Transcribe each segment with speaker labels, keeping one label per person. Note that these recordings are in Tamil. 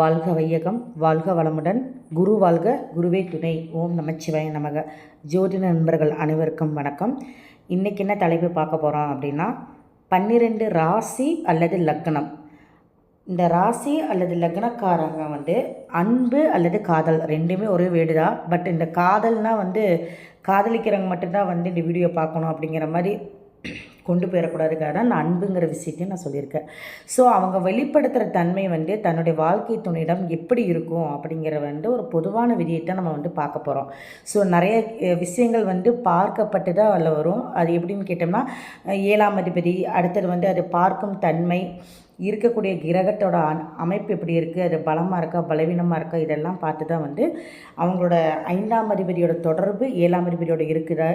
Speaker 1: வாழ்க வையகம் வாழ்க வளமுடன். குரு வாழ்க குருவே துணை. ஓம் நமச்சிவாய நமக. ஜோதிட நண்பர்கள் அனைவருக்கும் வணக்கம். இன்றைக்கி என்ன தலைப்பு பார்க்க போகிறோம் அப்படின்னா பன்னிரெண்டு ராசி அல்லது லக்னம். இந்த ராசி அல்லது லக்னக்காரங்க வந்து அன்பு அல்லது காதல் ரெண்டுமே ஒரே வீடு தான் பட் இந்த காதல்னால் வந்து காதலிக்கிறவங்க மட்டும்தான் வந்து இந்த வீடியோ பார்க்கணும் அப்படிங்கிற மாதிரி கொண்டு போயிடக்கூடாதுக்காக தான் நான் அன்புங்கிற விஷயத்தையும் நான் சொல்லியிருக்கேன். ஸோ அவங்க வெளிப்படுத்துகிற தன்மை வந்து தன்னுடைய வாழ்க்கை துணையிடம் எப்படி இருக்கும் அப்படிங்கிற வந்து ஒரு பொதுவான விதியை தான் நம்ம வந்து பார்க்க போகிறோம் ஸோ நிறைய விஷயங்கள் வந்து பார்க்கப்பட்டு தான் அதில் வரும். அது எப்படின்னு கேட்டோம்னா ஏழாம் அதிபதி அடுத்தது வந்து அது பார்க்கும் தன்மை இருக்கக்கூடிய கிரகத்தோட அமைப்பு எப்படி இருக்குது அது பலமாக இருக்கா பலவீனமாக இருக்கா இதெல்லாம் பார்த்து தான் வந்து அவங்களோட ஐந்தாம் அதிபதியோட தொடர்பு ஏழாம் அதிபதியோட இருக்குதா?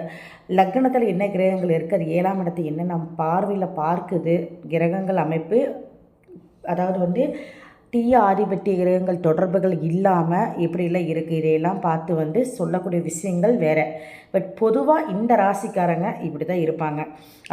Speaker 1: லக்னத்தில் என்ன கிரகங்கள் இருக்குது அது ஏழாம் இடத்தை என்ன நம்ம பார்வையில் பார்க்குது கிரகங்கள் அமைப்பு அதாவது வந்து தீய ஆதிபத்திய கிரகங்கள் தொடர்புகள் இல்லாமல் எப்படிலாம் இருக்குது இதையெல்லாம் பார்த்து வந்து சொல்லக்கூடிய விஷயங்கள் வேறு. பட் பொதுவாக இந்த ராசிக்காரங்க இப்படி தான் இருப்பாங்க.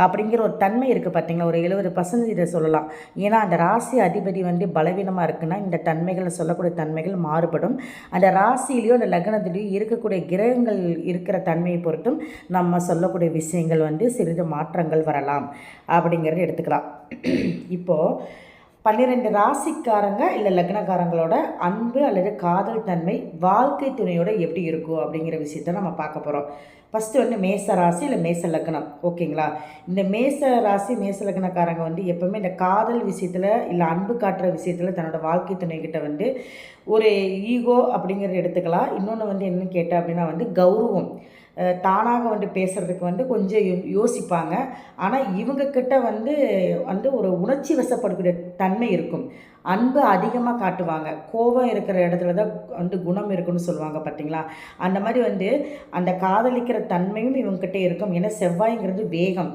Speaker 1: அப்படிங்கிற ஒரு தன்மை இருக்குது பார்த்திங்களா ஒரு எழுபது பர்சன்ட் இதை சொல்லலாம். ஏன்னா அந்த ராசி அதிபதி வந்து பலவீனமாக இருக்குன்னா இந்த தன்மைகளை சொல்லக்கூடிய தன்மைகள் மாறுபடும். அந்த ராசியிலையோ அந்த லக்னத்திலையோ இருக்கக்கூடிய கிரகங்கள் இருக்கிற தன்மையை பொறுத்தும் நம்ம சொல்லக்கூடிய விஷயங்கள் வந்து சிறிது மாற்றங்கள் வரலாம். அப்படிங்கிறத எடுத்துக்கலாம். இப்போது பன்னிரெண்டு ராசிக்காரங்க இல்லை லக்னக்காரங்களோட அன்பு அல்லது காதல் தன்மை வாழ்க்கை துணையோட எப்படி இருக்கும் அப்படிங்கிற விஷயத்த நம்ம பார்க்க போகிறோம் ஃபஸ்ட்டு வந்து மேச ராசி இல்லை மேச லக்னம். ஓகேங்களா? இந்த மேச ராசி மேச லக்னக்காரங்க வந்து எப்போவுமே இந்த காதல் விஷயத்தில் இல்லை அன்பு காட்டுற விஷயத்தில் தன்னோட வாழ்க்கை துணைக்கிட்ட வந்து ஒரு ஈகோ அப்படிங்கிறத எடுத்துக்கலாம். இன்னொன்று வந்து என்னன்னு கேட்டால் அப்படின்னா வந்து கௌரவம். தானாக வந்து பேசுகிறதுக்கு வந்து கொஞ்சம் யோ- யோசிப்பாங்க. ஆனால் இவங்கக்கிட்ட வந்து வந்து ஒரு உணர்ச்சி வசப்படக்கூடிய தன்மை இருக்கும். அன்பு அதிகமாக காட்டுவாங்க. கோபம் இருக்கிற இடத்துல தான் வந்து குணம் இருக்குன்னு சொல்லுவாங்க பார்த்தீங்களா அந்த மாதிரி வந்து அந்த காதலிக்கிற தன்மையும் இவங்ககிட்ட இருக்கும். ஏன்னா செவ்வாய்ங்கிறது வேகம்.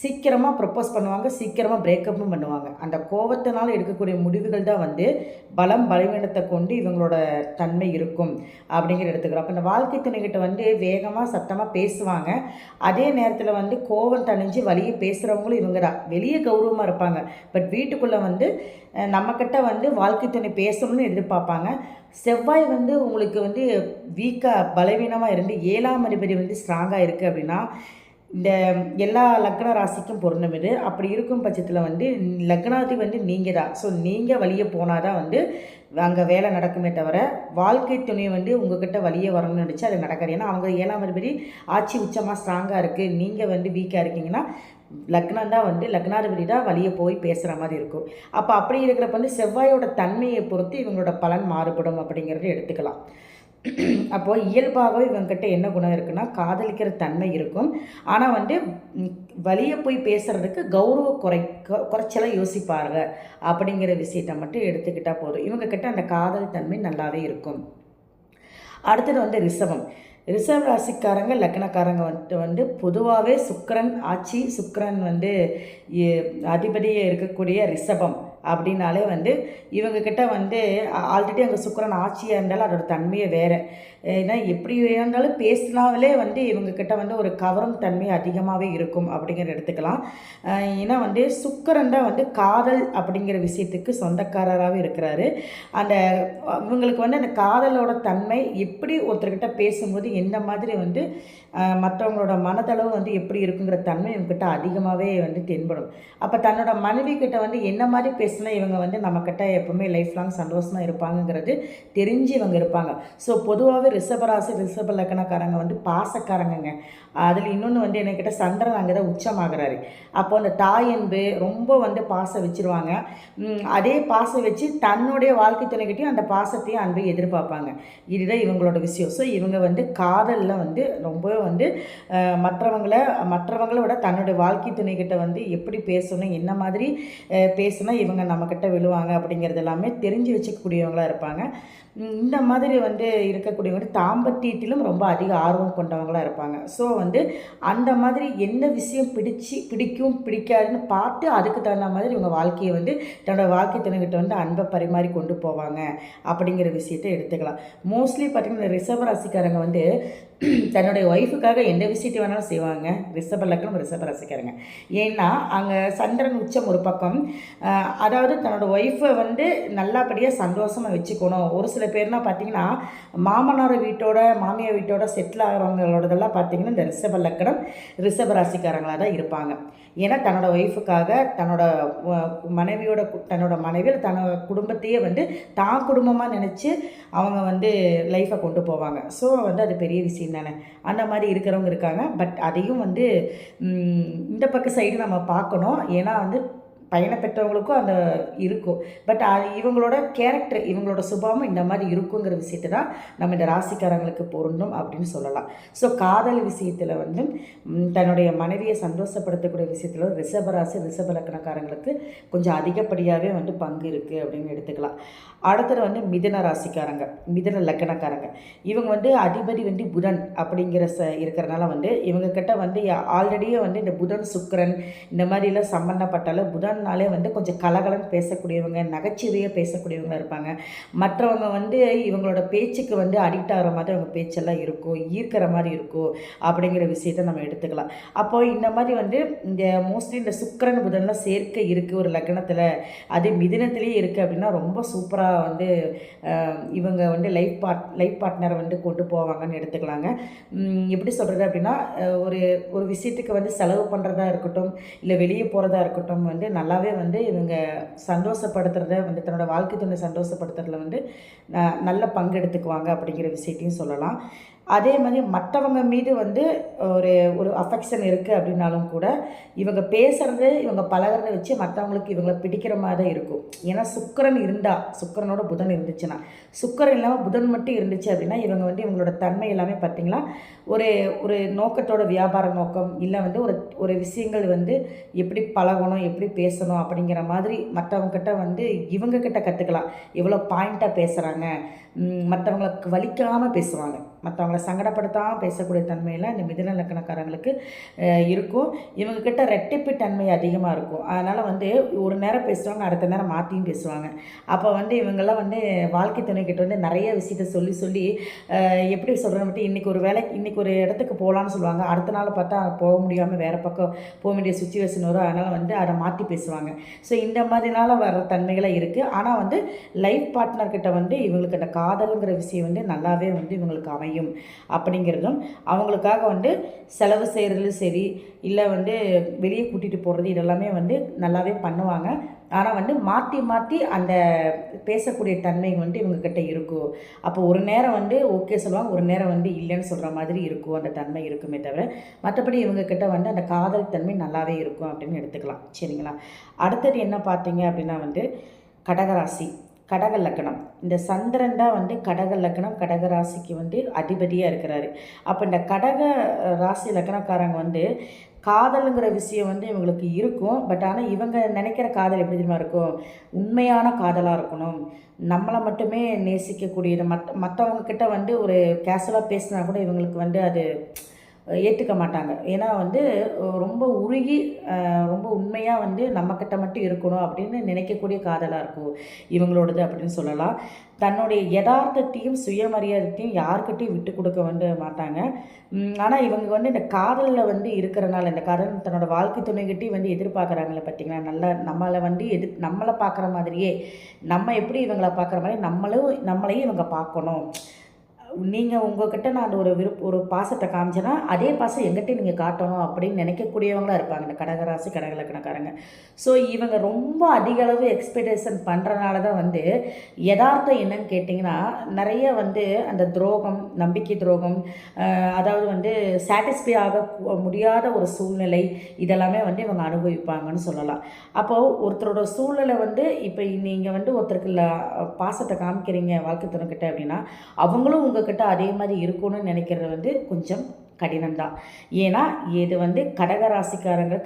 Speaker 1: சீக்கிரமாக ப்ரப்போஸ் பண்ணுவாங்க சீக்கிரமாக பிரேக்கப்பும் பண்ணுவாங்க. அந்த கோபத்தினால் எடுக்கக்கூடிய முடிவுகள் தான் வந்து பலம் பலவீனத்தை கொண்டு இவங்களோட தன்மை இருக்கும் அப்படிங்கிற எடுத்துக்கிறோம். அப்போ இந்த வாழ்க்கை துணைகிட்ட வந்து வேகமாக சத்தமாக பேசுவாங்க. அதே நேரத்தில் வந்து கோபம் தணிஞ்சு வழியே பேசுகிறவங்களும் இவங்க தான். வெளியே கௌரவமாக இருப்பாங்க. பட் வீட்டுக்குள்ளே வந்து நம்மக்கிட்ட வந்து வாழ்க்கை துணை பேசணும்னு எதிர்பார்ப்பாங்க. செவ்வாய் வந்து உங்களுக்கு வந்து வீக்காக பலவீனமாக இருந்து ஏழாம் அதிபதி வந்து ஸ்ட்ராங்காக இருக்குது அப்படின்னா இந்த எல்லா லக்ன ராசிக்கும் பொருந்தும் இது. அப்படி இருக்கும் பட்சத்தில் வந்து லக்னாதி வந்து நீங்கள் தான் ஸோ நீங்கள் வழியே போனால் தான் வந்து அங்கே வேலை நடக்குமே தவிர வாழ்க்கை துணை வந்து உங்ககிட்ட வழியே வரணும்னு நினச்சி அது நடக்காது. ஏன்னா அவங்க ஏழாம் அதிபதி ஆட்சி உச்சமாக ஸ்ட்ராங்காக இருக்குது நீங்கள் வந்து வீக்காக இருக்கீங்கன்னா லக்னம் தான் வந்து லக்னாதிபதி தான் வழியே போய் பேசுகிற மாதிரி இருக்கும். அப்போ அப்படி இருக்கிறப்ப வந்து செவ்வாயோட தன்மையை பொறுத்து இவங்களோட பலன் மாறுபடும் அப்படிங்கிறத எடுத்துக்கலாம். அப்போது இயல்பாகவே இவங்ககிட்ட என்ன குணம் இருக்குன்னா காதலிக்கிற தன்மை இருக்கும். ஆனால் வந்து வழியை வழியே போய் பேசுகிறதுக்கு கௌரவ குறை குறைச்சலாக யோசிப்பாங்க. அப்படிங்கிற விஷயத்தை மட்டும் எடுத்துக்கிட்டால் போதும். இவங்கக்கிட்ட அந்த காதல் தன்மை நல்லாவே இருக்கும். அடுத்தது வந்து ரிசவம் ரிசர்வ் ராசிக்காரங்க லக்னக்காரங்க வந்துட்டு வந்து பொதுவாகவே சுக்கரன் ஆட்சி சுக்கரன் வந்து அதிபதியாக இருக்கக்கூடிய ரிஷபம். அப்படின்னாலே வந்து இவங்கக்கிட்ட வந்து ஆல்ரெடி அங்கே சுக்கரன் ஆட்சியாக இருந்தாலும் அதோட தன்மையே வேறு. ஏன்னா எப்படி இருந்தாலும் பேசினாலே வந்து இவங்கக்கிட்ட வந்து ஒரு கவரும் தன்மை அதிகமாகவே இருக்கும் அப்படிங்கிற எடுத்துக்கலாம். ஏன்னா வந்து சுக்கரன் தான் வந்து காதல் அப்படிங்கிற விஷயத்துக்கு சொந்தக்காரராகவே இருக்கிறாரு. அந்த இவங்களுக்கு வந்து அந்த காதலோட தன்மை எப்படி ஒருத்தர்கிட்ட பேசும்போது எந்த மாதிரி வந்து மற்றவங்களோட மனதளவு வந்து எப்படி இருக்குங்கிற தன்மை இவங்ககிட்ட அதிகமாகவே வந்து தென்படும். அப்போ தன்னோட மனைவி கிட்ட வந்து என்ன மாதிரி பேசினா இவங்க வந்து நம்மக்கிட்ட எப்பவுமே லைஃப் லாங் சந்தோஷமாக இருப்பாங்கங்கிறது தெரிஞ்சு இவங்க இருப்பாங்க. ஸோ பொதுவாகவே ரிஷபராசி ரிஷப லக்கணக்காரங்க வந்து பாசக்காரங்கங்க. அதில் இன்னொன்று வந்து என்கிட்ட சந்திரன் அங்கே தான் உச்சமாகிறாரு. அப்போ அந்த தாய் ரொம்ப வந்து பாசம் வச்சிருவாங்க. அதே பாசம் வச்சு தன்னுடைய வாழ்க்கை துணைக்கிட்டையும் அந்த பாசத்தையும் அன்பை எதிர்பார்ப்பாங்க. இதுதான் இவங்களோட விஷயம். ஸோ இவங்க வந்து காதலில் வந்து ரொம்ப வந்து மற்றவங்கள மற்றவங்களோட தன்னுடைய வாழ்க்கை துணைக்கிட்ட வந்து எப்படி பேசணும் என்ன மாதிரி பேசுனா இவங்க நம்மக்கிட்ட விழுவாங்க அப்படிங்கிறது எல்லாமே தெரிஞ்சு வச்சுக்கக்கூடியவங்களாக இருப்பாங்க. இந்த மாதிரி வந்து இருக்கக்கூடியவங்க தாம்பத்தியத்திலும் ரொம்ப அதிக ஆர்வம் கொண்டவங்களாக இருப்பாங்க. ஸோ வந்து அந்த மாதிரி என்ன விஷயம் பிடிச்சி பிடிக்கும் பிடிக்காதுன்னு பார்த்து அதுக்கு தகுந்த மாதிரி இவங்க வாழ்க்கையை வந்து தன்னோட வாழ்க்கை துணைகிட்ட வந்து அன்பை பரிமாறி கொண்டு போவாங்க அப்படிங்கிற விஷயத்தை எடுத்துக்கலாம். மோஸ்ட்லி பார்த்திங்கன்னா ரிசர்வ் ராசிக்காரங்க வந்து தன்னுடைய ஒய்ஃபுக்காக எந்த விஷயத்தை வேணாலும் செய்வாங்க. ரிஷப லக்னம் ரிஷப ரசிக்கிறங்க ஏன்னா அங்கே சந்திரன் உச்சம் ஒரு பக்கம். அதாவது தன்னோட ஒய்ஃபை வந்து நல்லபடியாக சந்தோஷமாக வச்சுக்கணும். ஒரு சில பேர்லாம் பார்த்தீங்கன்னா மாமனார் வீட்டோட மாமியார் வீட்டோட செட்டில் ஆகிறவங்களோடதெல்லாம் பார்த்தீங்கன்னா இந்த ரிஷப லக்னம் ரிஷப ராசிக்காரங்களாக தான் இருப்பாங்க. ஏன்னா தன்னோட ஒய்ஃபுக்காக தன்னோட மனைவியோட தன்னோட மனைவியில் தன்னோட குடும்பத்தையே வந்து தான் குடும்பமாக நினச்சி அவங்க வந்து லைஃப்பை கொண்டு போவாங்க. ஸோ வந்து அது பெரிய விஷயம் தானே. அந்த மாதிரி இருக்கிறவங்க இருக்காங்க. பட் அதையும் வந்து இந்த பக்க சைடு நம்ம பார்க்கணும். ஏன்னா வந்து பையனை பெற்றவங்களுக்கும் அந்த இருக்கும். பட் அது இவங்களோட கேரக்டர் இவங்களோட சுபாவம் இந்த மாதிரி இருக்குங்கிற விஷயத்தை தான் நம்ம இந்த ராசிக்காரங்களுக்கு பொருந்தும் அப்படின்னு சொல்லலாம். ஸோ காதல் விஷயத்தில் வந்து தன்னுடைய மனைவியை சந்தோஷப்படுத்தக்கூடிய விஷயத்தில் ரிஷபராசி ரிசப லக்கணக்காரங்களுக்கு கொஞ்சம் அதிகப்படியாகவே வந்து பங்கு இருக்குது அப்படின்னு எடுத்துக்கலாம். அடுத்தது வந்து மிதன ராசிக்காரங்க மிதன லக்கணக்காரங்க இவங்க வந்து அதிபதி வந்து புதன் அப்படிங்கிற ச இருக்கிறனால வந்து இவங்கக்கிட்ட வந்து ஆல்ரெடியே வந்து இந்த புதன் சுக்கரன் இந்த மாதிரிலாம் சம்மந்தப்பட்டால புதன்னாலே வந்து கொஞ்சம் கலகலன்னு பேசக்கூடியவங்க நகைச்சுவையாக பேசக்கூடியவங்க இருப்பாங்க. மற்றவங்க வந்து இவங்களோட பேச்சுக்கு வந்து அடிக்ட் ஆகிற மாதிரி அவங்க பேச்செல்லாம் இருக்கும் ஈர்க்கிற மாதிரி இருக்கும் அப்படிங்கிற விஷயத்த நம்ம எடுத்துக்கலாம். அப்போது இந்த மாதிரி வந்து இந்த மோஸ்ட்லி இந்த சுக்கிரன் புதன்லாம் சேர்க்கை இருக்குது ஒரு லக்னத்தில். அது மிதினத்திலேயே இருக்குது அப்படின்னா ரொம்ப சூப்பராக வந்து இவங்க வந்து லைஃப் பார்ட் லைஃப் பார்ட்னரை வந்து கொண்டு போவாங்கன்னு எடுத்துக்கலாங்க. எப்படி சொல்கிறது அப்படின்னா ஒரு ஒரு விஷயத்துக்கு வந்து செலவு பண்ணுறதா இருக்கட்டும் இல்லை வெளியே போகிறதா இருக்கட்டும் வந்து நல்லாவே வந்து இவங்க சந்தோஷப்படுத்துறத வந்து தன்னோட வாழ்க்கை துணை சந்தோஷப்படுத்துறதுல வந்து ந- நல்ல பங்கு எடுத்துக்குவாங்க அப்படிங்கிற விஷயத்தையும் சொல்லலாம். அதே மாதிரி மற்றவங்க மீது வந்து ஒரு ஒரு அஃபெக்ஷன் இருக்குது அப்படின்னாலும் கூட இவங்க பேசுகிறது இவங்க பழகுறத வச்சு மற்றவங்களுக்கு இவங்களை பிடிக்கிற மாதிரி தான் இருக்கும். ஏன்னா சுக்கரன் இருந்தால் சுக்கரனோட புதன் இருந்துச்சுன்னா. சுக்கிரன் இல்லாமல் புதன் மட்டும் இருந்துச்சு அப்படின்னா இவங்க வந்து இவங்களோட தன்மை எல்லாமே பார்த்திங்கன்னா ஒரு ஒரு நோக்கத்தோட வியாபார நோக்கம் இல்லை வந்து ஒரு ஒரு விஷயங்கள் வந்து எப்படி பழகணும் எப்படி பேசணும் அப்படிங்கிற மாதிரி மற்றவங்கக்கிட்ட வந்து இவங்கக்கிட்ட கற்றுக்கலாம் எவ்வளோ பாயிண்ட்டாக பேசுகிறாங்க மற்றவங்களுக்கு வலிக்காமல் பேசுவாங்க. மற்றவங்கள சங்கடப்படுத்தாமல் பேசக்கூடிய தன்மையெல்லாம் இந்த மிதுன லக்கணக்காரங்களுக்கு இருக்கும். இவங்கக்கிட்ட ரெட்டிப்பு தன்மை அதிகமாக இருக்கும். அதனால் வந்து ஒரு நேரம் பேசுவாங்க அடுத்த நேரம் மாற்றியும் பேசுவாங்க. அப்போ வந்து இவங்கெல்லாம் வந்து வாழ்க்கை துணை வந்து நிறைய விஷயத்த சொல்லி சொல்லி எப்படி சொல்கிறேன் மட்டும் இன்றைக்கி ஒரு வேலைக்கு இன்றைக்கி ஒரு இடத்துக்கு போகலான்னு சொல்லுவாங்க. அடுத்த நாள் பார்த்தா போக முடியாமல் வேறு பக்கம் போக வேண்டிய சுச்சுவேஷன் வரும். அதனால் வந்து அதை மாற்றி பேசுவாங்க. ஸோ இந்த மாதிரினால வர தன்மைகளாக இருக்குது ஆனால் வந்து லைஃப் பார்ட்னர்கிட்ட வந்து இவங்களுக்கு அந்த காதலுங்கிற விஷயம் வந்து நல்லாவே வந்து இவங்களுக்கு அமையும் அப்படிங்கிறதும் அவங்களுக்காக வந்து செலவு செய்கிறதுலும் சரி இல்லை வந்து வெளியே கூட்டிகிட்டு போகிறது இதெல்லாமே வந்து நல்லாவே பண்ணுவாங்க. ஆனால் வந்து மாற்றி மாற்றி அந்த பேசக்கூடிய தன்மை வந்து இவங்கக்கிட்ட இருக்கும் அப்போ ஒரு நேரம் வந்து ஓகே சொல்லுவாங்க ஒரு நேரம் வந்து இல்லைன்னு சொல்கிற மாதிரி இருக்கும் அந்த தன்மை இருக்குமே தவிர மற்றபடி இவங்கக்கிட்ட வந்து அந்த காதல் தன்மை நல்லாவே இருக்கும் அப்படின்னு எடுத்துக்கலாம். சரிங்களா? அடுத்தது என்ன பார்த்தீங்க அப்படின்னா வந்து கடகராசி. கடக லக்கணம். இந்த சந்திரன் தான் வந்து கடக லக்கணம் கடக ராசிக்கு வந்து அதிபதியாக இருக்கிறாரு. அப்போ இந்த கடக ராசி லக்கணக்காரங்க வந்து காதலுங்கிற விஷயம் வந்து இவங்களுக்கு இருக்கும். பட் ஆனால் இவங்க நினைக்கிற காதல் எப்படி தெரியுமா இருக்கும்? உண்மையான காதலாக இருக்கணும். நம்மளை மட்டுமே நேசிக்கக்கூடியது. மற்ற மற்றவங்க கிட்ட வந்து ஒரு கேஷுவலாக பேசினா கூட இவங்களுக்கு வந்து அது ஏற்றுக்க மாட்டாங்க. ஏன்னா வந்து ரொம்ப உருகி ரொம்ப உண்மையாக வந்து நம்மக்கிட்ட மட்டும் இருக்கணும் அப்படின்னு நினைக்கக்கூடிய காதலாக இருக்கும் இவங்களோடது அப்படின்னு சொல்லலாம். தன்னுடைய யதார்த்தத்தையும் சுயமரியாதையும் யாருக்கிட்டையும் விட்டு கொடுக்க வந்து மாட்டாங்க. ஆனால் இவங்க வந்து இந்த காதலில் வந்து இருக்கிறனால இந்த காதல் தன்னோட வாழ்க்கை துணைகிட்டையும் வந்து எதிர்பார்க்குறாங்களே பார்த்திங்களா? நல்லா நம்மளை வந்து எது நம்மளை பார்க்குற மாதிரியே நம்ம எப்படி இவங்களை பார்க்குற மாதிரி நம்மளும் நம்மளையும் இவங்க பார்க்கணும். நீங்கள் உங்ககிட்ட நான் ஒரு விருப்ப ஒரு பாசத்தை காமிச்சேன்னா அதே பாசம் எங்கிட்ட நீங்கள் காட்டணும் அப்படின்னு நினைக்கக்கூடியவங்களா இருப்பாங்க. இந்த கடகராசி கடகலக்கணக்காரங்க. ஸோ இவங்க ரொம்ப அதிக அளவு எக்ஸ்பெக்டேஷன் பண்ணுறனால தான் வந்து யதார்த்தம் என்னன்னு கேட்டிங்கன்னா நிறைய வந்து அந்த துரோகம் நம்பிக்கை துரோகம் அதாவது வந்து சாட்டிஸ்ஃபை ஆக முடியாத ஒரு சூழ்நிலை இதெல்லாமே வந்து இவங்க அனுபவிப்பாங்கன்னு சொல்லலாம். அப்போது ஒருத்தரோட சூழ்நிலை வந்து இப்போ நீங்கள் வந்து ஒருத்தருக்கு பாசத்தை காமிக்கிறீங்க வாழ்க்கை துணைக்கிட்ட அப்படின்னா அவங்களும் உங்கள் உங்ககிட்ட அதே மாதிரி இருக்கணும்னு நினைக்கிறது வந்து கொஞ்சம் கடினம்தான். ஏன்னா இது வந்து கடக ராசிக்காரங்க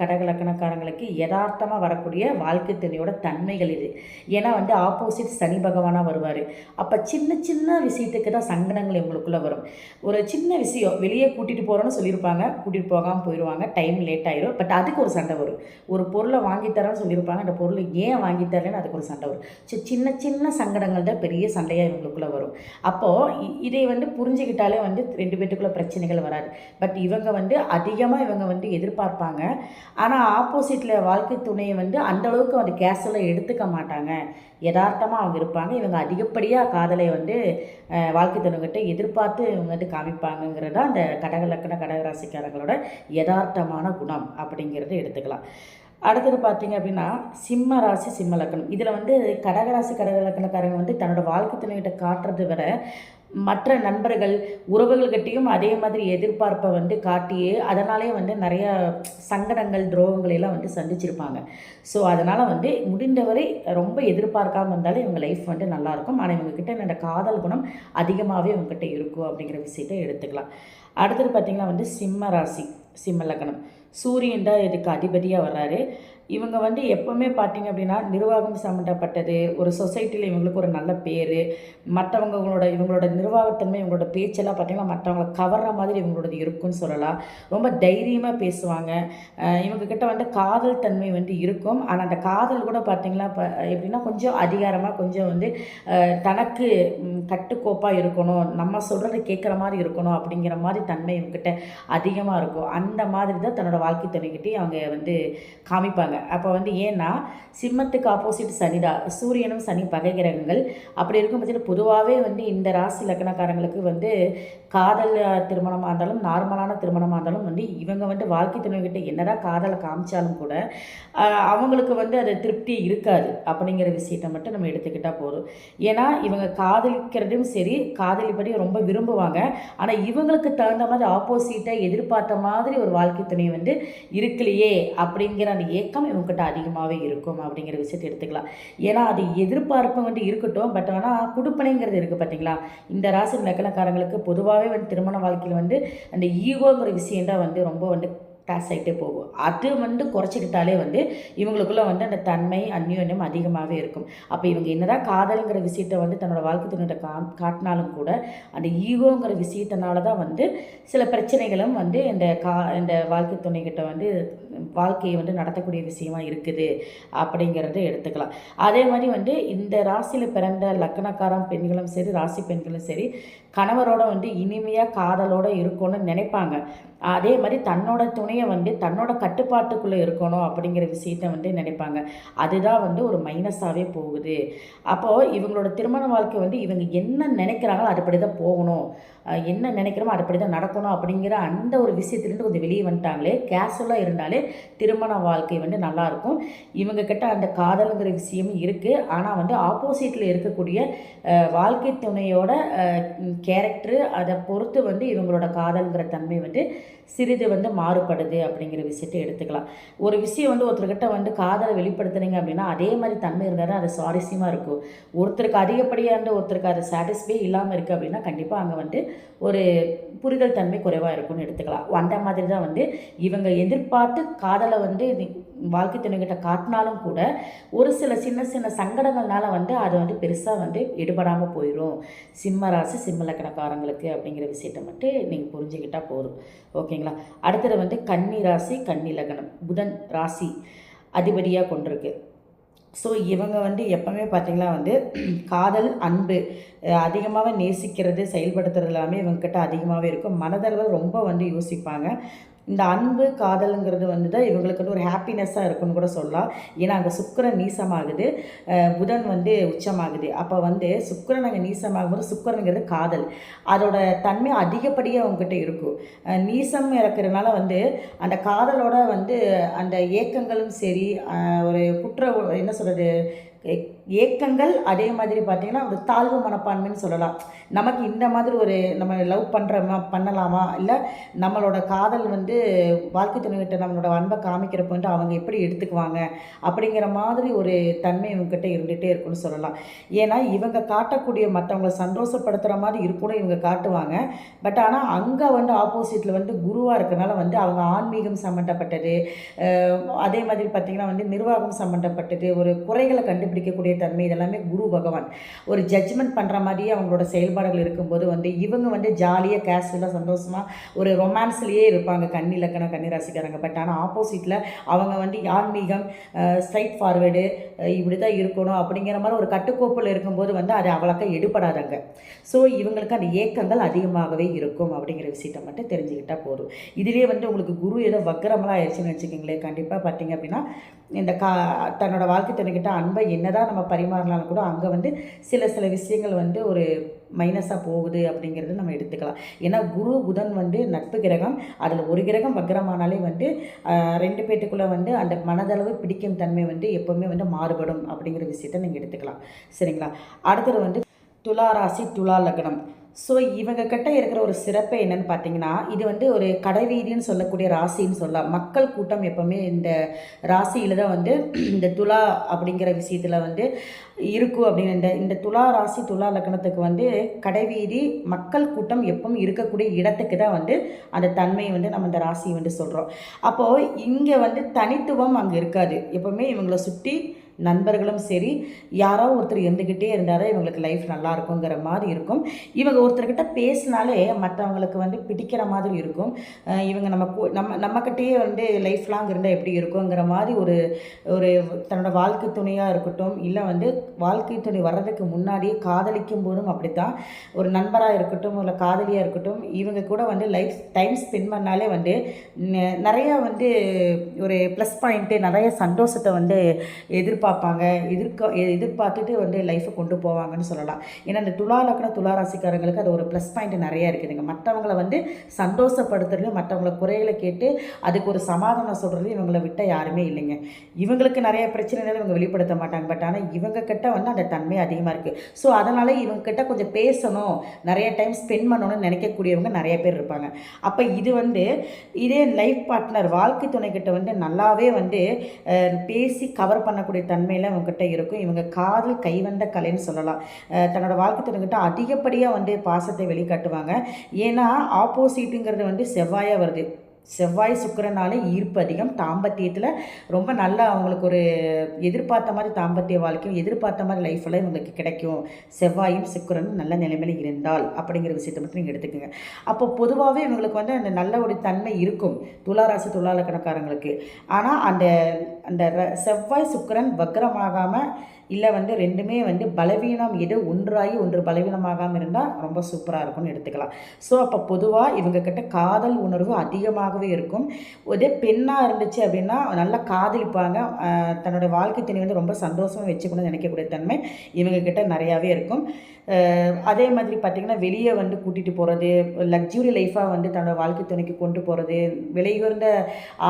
Speaker 1: யதார்த்தமாக வரக்கூடிய வாழ்க்கை துணையோட தன்மைகள் இது. ஏன்னா வந்து ஆப்போசிட் சனி பகவானாக வருவார். அப்போ சின்ன சின்ன விஷயத்துக்கு தான் சங்கடங்கள் இவங்களுக்குள்ளே வரும். ஒரு சின்ன விஷயம் வெளியே கூட்டிகிட்டு போகிறோன்னு சொல்லியிருப்பாங்க. கூட்டிகிட்டு போகாமல் போயிடுவாங்க டைம் லேட் ஆயிரும். பட் அதுக்கு ஒரு சண்டை வரும். ஒரு பொருளை வாங்கித்தரேன்னு சொல்லியிருப்பாங்க. அந்த பொருளை ஏன் வாங்கித்தரேன்னு அதுக்கு ஒரு சண்டை வரும். ஸோ சின்ன சின்ன சங்கடங்கள் தான் பெரிய சண்டையாக இவங்களுக்குள்ளே வரும். அப்போது இதை வந்து புரிஞ்சுக்கிட்டாலே வந்து ரெண்டு பேத்துக்குள்ளே பிரச்சனைகள் வராது. பட் இவங்க வந்து அதிகமாக இவங்க வந்து எதிர்பார்ப்பாங்க. ஆனால் ஆப்போசிட்டில் வாழ்க்கை துணையை வந்து அந்தளவுக்கு வந்து கேஷுவலாக எடுத்துக்க மாட்டாங்க. யதார்த்தமாக அவங்க இருப்பாங்க. இவங்க அதிகப்படியாக காதலை வந்து வாழ்க்கை துணைகிட்ட எதிர்பார்த்து இவங்க வந்து காமிப்பாங்கங்கிறது தான் அந்த கடகலக்கண கடகராசிக்காரங்களோட யதார்த்தமான குணம் அப்படிங்கிறத எடுத்துக்கலாம். அடுத்தது பார்த்தீங்க அப்படின்னா சிம்ம ராசி சிம்ம லக்கணம். இதில் வந்து கடகராசி கடகலக்கணக்காரங்க வந்து தன்னோட வாழ்க்கை துணைகிட்ட காட்டுறதை விட மற்ற நண்பர்கள் உறவுகள்கிட்டையும் அதே மாதிரி எதிர்பார்ப்பை வந்து காட்டியே அதனாலே வந்து நிறைய சங்கடங்கள் துரோகங்களை எல்லாம் வந்து சந்திச்சிருப்பாங்க. ஸோ அதனால் வந்து முடிந்தவரை ரொம்ப எதிர்பார்க்காம இருந்தாலே இவங்க லைஃப் வந்து நல்லாயிருக்கும் ஆனால் இவங்கக்கிட்ட இந்த காதல் குணம் அதிகமாகவே இவங்ககிட்ட இருக்கும் அப்படிங்கிற விஷயத்தை எடுத்துக்கலாம். அடுத்தது பார்த்திங்கன்னா வந்து சிம்ம ராசி சிம்ம லக்னம். சூரியன் தான் இதுக்கு அதிபதியாக வர்றாரு. இவங்க வந்து எப்போவுமே பார்த்தீங்க அப்படின்னா நிர்வாகம் சம்மந்தப்பட்டது ஒரு சொசைட்டியில் இவங்களுக்கு ஒரு நல்ல பேர் மற்றவங்களோட இவங்களோட நிர்வாகத்தன்மை இவங்களோட பேச்செல்லாம் பார்த்திங்கன்னா மற்றவங்களை கவர்ற மாதிரி இவங்களோடது இருக்கும்னு சொல்லலாம். ரொம்ப தைரியமாக பேசுவாங்க. இவங்கக்கிட்ட வந்து காதல் தன்மை வந்து இருக்கும். ஆனால் அந்த காதல் கூட பார்த்திங்கன்னா இப்போ எப்படின்னா கொஞ்சம் அதிகாரமாக கொஞ்சம் வந்து தனக்கு கட்டுக்கோப்பாக இருக்கணும். நம்ம சொல்கிறத கேட்குற மாதிரி இருக்கணும் அப்படிங்கிற மாதிரி தன்மை இவங்ககிட்ட அதிகமாக இருக்கும். அந்த மாதிரி தான் தன்னோட வாழ்க்கை துணைக்கிட்டே அவங்க வந்து காமிப்பாங்க. அப்போ வந்து ஏன்னா சிம்மத்துக்கு ஆப்போசிட் சனிதா சூரியனும் சனி பகை கிரகங்கள். அப்படி இருக்கும் பட்சத்தில் பொதுவாகவே வந்து இந்த ராசி லக்னக்காரங்களுக்கு வந்து காதல் திருமணமாக இருந்தாலும் நார்மலான திருமணமாக இருந்தாலும் வந்து இவங்க வந்து வாழ்க்கை துணைகிட்ட என்னதான் காதலை காமிச்சாலும் கூட அவங்களுக்கு வந்து அது திருப்தி இருக்காது. அப்படிங்கிற விஷயத்தை மட்டும் நம்ம எடுத்துக்கிட்டால் போதும். ஏன்னா இவங்க காதலிக்கிறதும் சரி காதலிப்படி ரொம்ப விரும்புவாங்க. ஆனால் இவங்களுக்கு தகுந்த மாதிரி ஆப்போசிட்டாக எதிர்பார்த்த மாதிரி ஒரு வாழ்க்கை துணை வந்து இருக்கலையே அப்படிங்கிற அந்த ஏக்கம் இவங்ககிட்ட அதிகமாகவே இருக்கும் அப்படிங்கிற விஷயத்தை எடுத்துக்கலாம். ஏன்னா அது எதிர்பார்ப்பு வந்து இருக்கட்டும் பட் ஆனால் குடுப்பனைங்கிறது இருக்குது பார்த்தீங்களா இந்த ராசி லக்கணக்காரங்களுக்கு பொதுவாகவே வந்து திருமண வாழ்க்கையில் வந்து அந்த ஈகோங்கிற விஷயம் தான் வந்து ரொம்ப வந்து டாஸ் ஆகிட்டே போகும். அது வந்து குறைச்சிக்கிட்டாலே வந்து இவங்களுக்குள்ள வந்து அந்த தன்மை அந்யோன்யம் அதிகமாகவே இருக்கும். அப்போ இவங்க என்னதான் காதல்ங்கிற விஷயத்த வந்து தன்னோட வாழ்க்கை துணையிட்ட கா காட்டினாலும் கூட அந்த ஈகோங்கிற விஷயத்தினால தான் வந்து சில பிரச்சனைகளும் வந்து இந்த கா இந்த வாழ்க்கை துணைக்கிட்ட வந்து வாழ்க்கையை வந்து நடத்தக்கூடிய விஷயமா இருக்குது அப்படிங்கிறத எடுத்துக்கலாம். அதே மாதிரி வந்து இந்த ராசியில் பிறந்த லக்னக்காரம் பெண்களும் சரி ராசி பெண்களும் சரி கணவரோட வந்து இனிமையாக காதலோட இருக்கும்னு நினைப்பாங்க. அதே மாதிரி தன்னோட துணையை வந்து தன்னோட கட்டுப்பாட்டுக்குள்ளே இருக்கணும் அப்படிங்கிற விஷயத்தை வந்து நினைப்பாங்க. அதுதான் வந்து ஒரு மைனஸாகவே போகுது. அப்போது இவங்களோட திருமண வாழ்க்கை வந்து இவங்க என்ன நினைக்கிறாங்களோ அதுபடி தான் போகணும். என்ன நினைக்கிறோமோ அதுபடி தான் நடக்கணும் அப்படிங்கிற அந்த ஒரு விஷயத்துலேருந்து கொஞ்சம் வெளியே வந்துட்டாங்களே. கேஷுவலாக இருந்தாலே திருமண வாழ்க்கை வந்து நல்லாயிருக்கும் இவங்க கிட்ட அந்த காதலுங்கிற விஷயமும் இருக்குது ஆனால் வந்து ஆப்போசிட்டில் இருக்கக்கூடிய வாழ்க்கை துணையோட கேரக்டரு அதை பொறுத்து வந்து இவங்களோட காதலுங்கிற தன்மை வந்து சிறிது வந்து மாறுபடுது. அப்படிங்கிற விஷயத்தை எடுத்துக்கலாம். ஒரு விஷயம் வந்து ஒருத்தர்கிட்ட வந்து காதலை வெளிப்படுத்துனீங்க அப்படின்னா அதே மாதிரி தன்மை இருந்தால் அது சுவாரஸ்யமாக இருக்கும். ஒருத்தருக்கு அதிகப்படியாக இருந்து ஒருத்தருக்கு அது சாட்டிஸ்ஃபை இல்லாமல் இருக்குது அப்படின்னா கண்டிப்பாக அங்கே வந்து ஒரு புரிதல் தன்மை குறைவாக இருக்கும்னு எடுத்துக்கலாம். அந்த மாதிரி தான் வந்து இவங்க எதிர்பார்த்து காதலை வந்து வாழ்க்கை துணைகிட்ட காட்டினாலும் கூட ஒரு சில சின்ன சின்ன சங்கடங்கள்னால வந்து அது வந்து பெருசாக வந்து எடுபடாமல் போயிடும் சிம்ம ராசி சிம்ம லக்கணக்காரங்களுக்கு அப்படிங்கிற விஷயத்தை மட்டும் நீங்கள் புரிஞ்சுக்கிட்டால் போதும். ஓகேங்களா? அடுத்தது வந்து கன்னி ராசி கன்னி லக்னம். புதன் ராசி அதிபதியாக கொண்டிருக்கு. ஸோ இவங்க வந்து எப்போவுமே பார்த்தீங்கன்னா வந்து காதல் அன்பு அதிகமாக நேசிக்கிறது செயல்படுத்துறது எல்லாமே இவங்கக்கிட்ட அதிகமாகவே இருக்கும். மனதளவில் ரொம்ப வந்து யோசிப்பாங்க. இந்த அன்பு காதலுங்கிறது வந்து தான் இவங்களுக்கு வந்து ஒரு ஹாப்பினஸ்ஸாக இருக்குன்னு கூட சொல்லலாம். ஏன்னா அங்கே சுக்கரன் நீசமாகுது. புதன் வந்து உச்சமாகுது. அப்போ வந்து சுக்கரன் அங்கே நீசமாகும்போது சுக்கரனுங்கிறது காதல். அதோட தன்மை அதிகப்படியாக அவங்ககிட்ட இருக்கும். நீசம் இறக்குறதுனால வந்து அந்த காதலோட வந்து அந்த ஏக்கங்களும் சரி ஒரு குற்ற என்ன சொல்கிறது ஏக்கங்கள். அதே மாதிரி பார்த்திங்கன்னா ஒரு தாழ்வு மனப்பான்மைன்னு சொல்லலாம். நமக்கு இந்த மாதிரி ஒரு நம்ம லவ் பண்ணுறோமா பண்ணலாமா? இல்லை நம்மளோட காதல் வந்து வாழ்க்கை துணைகிட்ட நம்மளோட அன்பை காமிக்கிறப்போன்ட்டு வந்து அவங்க எப்படி எடுத்துக்குவாங்க? அப்படிங்கிற மாதிரி ஒரு தன்மை இவங்ககிட்ட இருந்துகிட்டே இருக்குன்னு சொல்லலாம். ஏன்னா இவங்க காட்டக்கூடிய மற்றவங்களை சந்தோஷப்படுத்துகிற மாதிரி இருக்கணும் இவங்க காட்டுவாங்க. பட் ஆனால் அங்கே வந்து ஆப்போசிட்டில் வந்து குருவாக இருக்கிறனால வந்து அவங்க ஆன்மீகம் சம்மந்தப்பட்டது அதே மாதிரி பார்த்திங்கன்னா வந்து நிர்வாகம் சம்மந்தப்பட்டது ஒரு குறைகளை கண்டுபிடிக்கக்கூடிய தன்மை இதெல்லாமே குரு பகவான். ஒரு ஜட்ஜ்மெண்ட் பண்ணுற மாதிரியே அவங்களோட செயல்பாடுகள் இருக்கும்போது வந்து இவங்க வந்து ஜாலியாக கேஷுவலாக சந்தோஷமாக ஒரு ரொமான்ஸ்லேயே இருப்பாங்க. கண்ணி லக்கணம் கண்ணி ராசிக்காரங்க. பட் ஆனால் ஆப்போசிட்டில் அவங்க வந்து ஆன்மீகம் ஸ்ட்ரைட் ஃபார்வேர்டு இப்படி தான் இருக்கணும் அப்படிங்கிற மாதிரி ஒரு கட்டுக்கோப்பில் இருக்கும்போது வந்து அது அவ்வளோக்கா எடுபடாதாங்க. ஸோ இவங்களுக்கு அந்த ஏக்கங்கள் அதிகமாகவே இருக்கும் அப்படிங்கிற விஷயத்தை மட்டும் தெரிஞ்சுக்கிட்டால் போதும். இதுலேயே வந்து உங்களுக்கு குரு ஏதோ வக்கரமெல்லாம் ஆயிடுச்சுன்னு வச்சுக்கோங்களேன். கண்டிப்பாக பார்த்தீங்க அப்படின்னா இந்த கா தன்னோட வாழ்க்கை துணைக்கிட்ட அன்பை என்னதான் நம்ம பரிமாறினாலும் கூட அங்கே வந்து சில சில விஷயங்கள் வந்து ஒரு மைனஸாக போகுது அப்படிங்கிறது நம்ம எடுத்துக்கலாம். ஏன்னா குரு புதன் வந்து நட்பு கிரகம். அதில் ஒரு கிரகம் வக்ரமானாலே வந்து ரெண்டு பேர்த்துக்குள்ளே வந்து அந்த மனதளவு பிடிக்கும் தன்மை வந்து எப்போவுமே வந்து மாறுபடும் அப்படிங்கிற விஷயத்த நீங்கள் எடுத்துக்கலாம். சரிங்களா? அடுத்தது வந்து துலா ராசி துலா லக்னம். ஸோ இவங்க கிட்ட இருக்கிற ஒரு சிறப்பு என்னன்னு பார்த்தீங்கன்னா இது வந்து ஒரு கடைவீதின்னு சொல்லக்கூடிய ராசின்னு சொல்லலாம். மக்கள் கூட்டம் எப்போவுமே இந்த ராசியில் தான் வந்து இந்த துலா அப்படிங்கிற விஷயத்தில் வந்து இருக்கும் அப்படின்னு. இந்த இந்த துலா ராசி துலா லக்னத்துக்கு வந்து கடைவீதி மக்கள் கூட்டம் எப்பவும் இருக்கக்கூடிய இடத்துக்கு தான் வந்து அந்த தன்மையை வந்து நம்ம இந்த ராசியை வந்து சொல்கிறோம் அப்போது இங்கே வந்து தனித்துவம் அங்கே இருக்காது. எப்போவுமே இவங்களை சுற்றி நண்பர்களும் சரி யாரோ ஒருத்தர் இருந்துக்கிட்டே இருந்தால் தான் இவங்களுக்கு லைஃப் நல்லா இருக்குங்கிற மாதிரி இருக்கும். இவங்க ஒருத்தர்கிட்ட பேசினாலே மற்றவங்களுக்கு வந்து பிடிக்கிற மாதிரி இருக்கும். இவங்க நம்ம கூ- நம்ம நம்மக்கிட்டேயே வந்து லைஃப் லாங் இருந்தால் எப்படி இருக்குங்கிற மாதிரி ஒரு ஒரு தன்னோட வாழ்க்கை துணையாக இருக்கட்டும் இல்லை வந்து வாழ்க்கை துணை வர்றதுக்கு முன்னாடியே காதலிக்கும் போதும் அப்படித்தான். ஒரு நண்பராக இருக்கட்டும் இல்லை காதலியாக இருக்கட்டும் இவங்க கூட வந்து லைஃப் டைம் ஸ்பெண்ட் பண்ணாலே வந்து நிறையா வந்து ஒரு ப்ளஸ் பாயிண்ட்டு நிறைய சந்தோஷத்தை வந்து எதிர்பார்ப்பாங்க. எதிர்க்க எ- எதிர்பார்த்துட்டு வந்து லைஃப்பை கொண்டு போவாங்கன்னு சொல்லலாம். ஏன்னா இந்த துலா லக்ன துலா ராசிக்காரங்களுக்கு அது ஒரு ப்ளஸ் பாயிண்ட் நிறைய இருக்குதுங்க. மற்றவங்கள வந்து சந்தோஷப்படுத்துறது மற்றவங்கள குறைகளை கேட்டு அதுக்கு ஒரு சமாதானம் சொல்கிறது இவங்களை விட்டால் யாருமே இல்லைங்க. இவங்களுக்கு நிறைய பிரச்சனைகள் இவங்க வெளிப்படுத்த மாட்டாங்க. பட் ஆனால் இவங்க கிட்ட வந்து அந்த தன்மை அதிகமாக இருக்குது ஸோ அதனால் இவங்க கிட்ட கொஞ்சம் பேசணும். நிறைய டைம் ஸ்பெண்ட் பண்ணணும்னு நினைக்கக்கூடியவங்க நிறைய பேர் இருப்பாங்க. அப்போ இது வந்து இதே லைஃப் பார்ட்னர் வாழ்க்கை துணை வந்து நல்லாவே வந்து பேசி கவர் பண்ணக்கூடிய தன்மையில் இவங்ககிட்ட இருக்கும். இவங்க காதல் கைவந்த கலைன்னு சொல்லலாம். தன்னோட வாழ்க்கை துணைக்கிட்ட அதிகப்படியாக வந்து பாசத்தை வெளிக்காட்டுவாங்க. ஏன்னா ஆப்போசிட்டுங்கிறது வந்து செவ்வாயாக வருது. செவ்வாய் சுக்கிரனால ஈர்ப்பு அதிகம். தாம்பத்தியத்தில் ரொம்ப நல்லா அவங்களுக்கு ஒரு எதிர்பார்த்த மாதிரி தாம்பத்திய வாழ்க்கையும் எதிர்பார்த்த மாதிரி லைஃப்பெல்லாம் இவங்களுக்கு கிடைக்கும். செவ்வாயும் சுக்கரனும் நல்ல நிலைமையில் இருந்தால் அப்படிங்கிற விஷயத்தை மட்டும் நீங்கள் எடுத்துக்கோங்க. அப்போ பொதுவாகவே இவங்களுக்கு வந்து அந்த நல்ல ஒரு தன்மை இருக்கும். துளாராசி துளால கணக்காரங்களுக்கு ஆனால் அந்த அந்த செவ்வாய் சுக்கிரன் வக்ரமாகாமல் இல்லை வந்து ரெண்டுமே வந்து பலவீனம் எது ஒன்றாகி ஒன்று பலவீனமாகாமல் இருந்தால் ரொம்ப சூப்பராக இருக்கும்னு எடுத்துக்கலாம். ஸோ அப்போ பொதுவாக இவங்கக்கிட்ட காதல் உணர்வு அதிகமாகவே இருக்கும். இதே பெண்ணாக இருந்துச்சு அப்படின்னா நல்லா காதலிப்பாங்க. தன்னோட வாழ்க்கை துணை வந்து ரொம்ப சந்தோஷமாக வச்சுக்கணும்னு நினைக்கக்கூடிய தன்மை இவங்கக்கிட்ட நிறையாவே இருக்கும். அதே மாதிரி பார்த்திங்கன்னா வெளியே வந்து கூட்டிகிட்டு போகிறது லக்ஸுரி லைஃபாக வந்து தன்னோட வாழ்க்கை துணைக்கு கொண்டு போகிறது விலையுயர்ந்த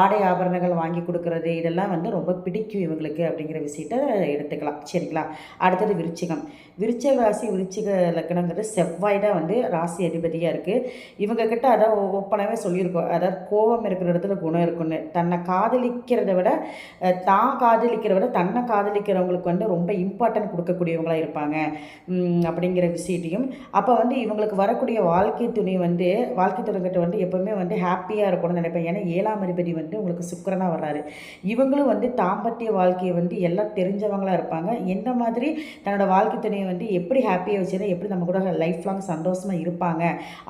Speaker 1: ஆடை ஆபரணங்கள் வாங்கி கொடுக்கறது இதெல்லாம் வந்து ரொம்ப பிடிக்கும் இவங்களுக்கு அப்படிங்கிற விஷயத்த எடுத்துக்கலாம். சரிங்களா? அடுத்தது விருச்சிகம். விருச்சக ராசி விருச்சிக லக்கணங்கிறது செவ்வாய் தான் வந்து ராசி அதிபதியாக இருக்குது இவங்க கிட்ட அதான் ஒப்பனவே சொல்லியிருக்கோம். அதாவது கோபம் இருக்கிற இடத்துல குணம் இருக்குன்னு தன்னை காதலிக்கிறத விட தான் காதலிக்கிறத விட தன்னை காதலிக்கிறவங்களுக்கு வந்து ரொம்ப இம்பார்ட்டன்ட் கொடுக்கக்கூடியவங்களாக இருப்பாங்க. அப்படிங்கிற விஷயத்தையும். அப்போ வந்து இவங்களுக்கு வரக்கூடிய வாழ்க்கை துணை வந்து வாழ்க்கை துணைக்கிட்ட வந்து எப்போவுமே வந்து ஹாப்பியாக இருக்கணும்னு நினைப்பேன். ஏன்னா ஏழாம் அதிபதி வந்து உங்களுக்கு சுக்கரனாக வர்றாரு. இவங்களும் வந்து தாம்பத்திய வாழ்க்கையை வந்து எல்லாம் தெரிஞ்சவங்களாக இருப்பாங்க. எந்த மாதிரி தன்னோட வாழ்க்கை துணையை வந்து எப்படி ஹாப்பியாக வச்சுருந்தா எப்படி நம்ம கூட லைஃப் லாங் சந்தோஷமாக இருப்பாங்க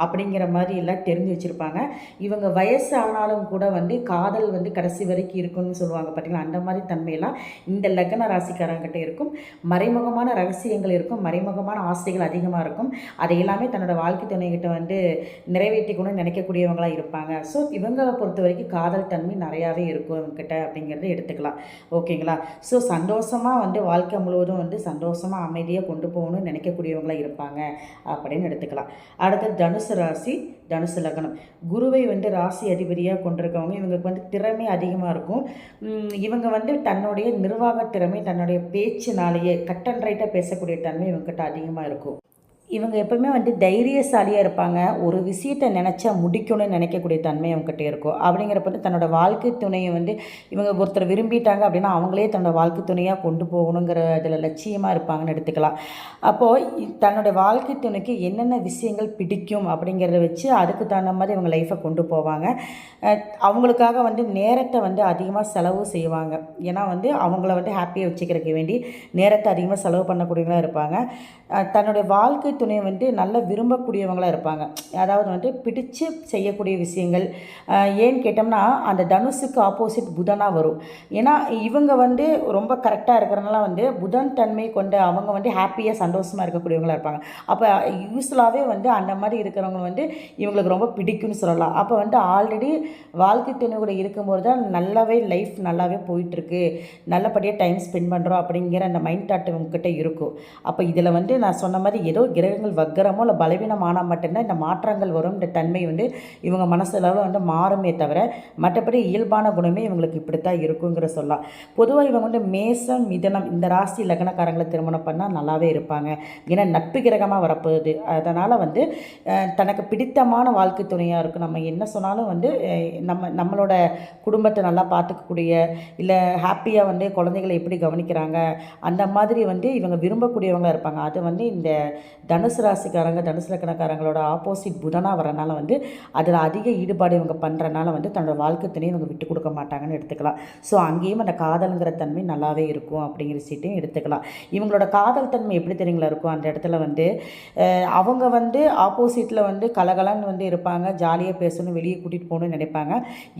Speaker 1: அப்படிங்கிற மாதிரி எல்லாம் தெரிஞ்சு வச்சுருப்பாங்க. இவங்க வயசு ஆனாலும் கூட வந்து காதல் வந்து கடைசி வரைக்கும் இருக்கும்னு சொல்லுவாங்க பார்த்தீங்களா அந்த மாதிரி தன்மையெல்லாம் இந்த லக்ன ராசிக்காரங்கிட்ட இருக்கும். மறைமுகமான ரகசியங்கள் இருக்கும். மறைமுகமான ஆசைகள் அதிகமாக இருக்கும். அதை எல்லாமே தன்னோட வாழ்க்கை துணைகிட்ட வந்து நிறைவேற்றிக்கணும்னு நினைக்கக்கூடியவங்களாக இருப்பாங்க. ஸோ இவங்களை பொறுத்த வரைக்கும் காதல் தன்மை நிறையாவே இருக்கும் இவங்ககிட்ட அப்படிங்கிறத எடுத்துக்கலாம். ஓகேங்களா? ஸோ சந்தோஷமாக வந்து வாழ்க்கை முழுவதும் வந்து சந்தோஷமாக அமைதியாக கொண்டு போகணும்னு நினைக்கக்கூடியவங்களா இருப்பாங்க அப்படின்னு எடுத்துக்கலாம். அடுத்து தனுசு ராசி தனுசு லக்னம். குருவை வந்து ராசி அதிபதியாக கொண்டிருக்கவங்க இவங்களுக்கு வந்து திறமை அதிகமாக இருக்கும். இவங்க வந்து தன்னுடைய நிர்வாக திறமை தன்னுடைய பேச்சினாலேயே கட் அண்ட் ரைட்டாக பேசக்கூடிய தன்மை இவங்ககிட்ட அதிகமாக இருக்கும். இவங்க எப்பவுமே வந்து தைரியசாலியாக இருப்பாங்க. ஒரு விஷயத்தை நினச்சா முடிக்கணும்னு நினைக்கக்கூடிய தன்மை அவங்ககிட்ட இருக்கும் அப்படிங்கிறப்ப வந்து தன்னோட வாழ்க்கை துணையை வந்து இவங்க ஒருத்தர் விரும்பிட்டாங்க அப்படின்னா அவங்களே தன்னோட வாழ்க்கை துணையாக கொண்டு போகணுங்கிற இதில் லட்சியமாக இருப்பாங்கன்னு எடுத்துக்கலாம். அப்போது தன்னோட வாழ்க்கை துணைக்கு என்னென்ன விஷயங்கள் பிடிக்கும் அப்படிங்கிறத வச்சு அதுக்கு தகுந்த மாதிரி இவங்க லைஃப்பை கொண்டு போவாங்க. அவங்களுக்காக வந்து நேரத்தை வந்து அதிகமாக செலவு செய்வாங்க. ஏன்னா வந்து அவங்கள வந்து ஹாப்பியாக வச்சுக்கிறதுக்கு வேண்டி நேரத்தை அதிகமாக செலவு பண்ணக்கூடியவங்களாக இருப்பாங்க. தன்னுடைய வாழ்க்கை துணை வந்து நல்லா விரும்பக்கூடியவங்களாக இருப்பாங்க. அதாவது வந்து பிடிச்சு செய்யக்கூடிய விஷயங்கள் ஏன்னு கேட்டோம்னா அந்த தனுஷுக்கு ஆப்போசிட் புதனாக வரும். ஏன்னா இவங்க வந்து ரொம்ப கரெக்டாக இருக்கிறனால வந்து புதன் தன்மை கொண்ட அவங்க வந்து ஹாப்பியாக சந்தோஷமாக இருக்கக்கூடியவங்களா இருப்பாங்க. அப்போ யூஸ்ஃபுல்லாகவே வந்து அந்த மாதிரி இருக்கிறவங்க வந்து இவங்களுக்கு ரொம்ப பிடிக்கும்னு சொல்லலாம். அப்போ வந்து ஆல்ரெடி வாழ்க்கை துணை கூட இருக்கும்போது தான் நல்லாவே லைஃப் நல்லாவே போயிட்டுருக்கு. நல்லபடியாக டைம் ஸ்பெண்ட் பண்ணுறோம் அப்படிங்கிற அந்த மைண்ட் தாட் உங்ககிட்ட இருக்கும். அப்போ இதில் வந்து நான் சொன்ன மாதிரி ஏதோ கிரகங்கள் வக்கரமோ இல்லை பலவீனமானால் மட்டும்தான் இந்த மாற்றங்கள் வரும் இந்த தன்மை வந்து இவங்க மனசுல வந்து மாறுமே தவிர மற்றபடி இயல்பான குணமே இவங்களுக்கு இப்படித்தான் இருக்குங்கிற சொல்லலாம். பொதுவாக இவங்க வந்து மேசம் மிதனம் இந்த ராசி லக்னக்காரங்களை திருமணம் பண்ணால் நல்லாவே இருப்பாங்க. ஏன்னா நட்பு கிரகமாக வரப்போகுது. அதனால் வந்து தனக்கு பிடித்தமான வாழ்க்கை துணையாக இருக்கும். நம்ம என்ன சொன்னாலும் வந்து நம்ம நம்மளோட குடும்பத்தை நல்லா பார்த்துக்கக்கூடிய இல்லை ஹாப்பியாக வந்து குழந்தைகளை எப்படி கவனிக்கிறாங்க அந்த மாதிரி வந்து இவங்க விரும்பக்கூடியவங்களாக இருப்பாங்க. அது வந்து இந்த தனுசு ராசிக்காரங்க தனுசு லக்கணக்காரங்களோட ஆப்போசிட் புதனாக வரனால வந்து அதில் அதிக ஈடுபாடு இவங்க பண்ணுறனால வந்து தன்னோட வாழ்க்கை துணையை இவங்க விட்டு கொடுக்க மாட்டாங்கன்னு எடுத்துக்கலாம். ஸோ அங்கேயும் அந்த காதலுங்கிற தன்மை நல்லாவே இருக்கும் அப்படிங்கிற சீட்டையும் எடுத்துக்கலாம். இவங்களோட காதல் தன்மை எப்படி தெரியுங்களா இருக்கும்? அந்த இடத்துல வந்து அவங்க வந்து ஆப்போசிட்டில் வந்து கலகலன்னு வந்து இருப்பாங்க ஜாலியாக பேசணும் வெளியே கூட்டிகிட்டு போகணும்னு நினைப்பாங்க.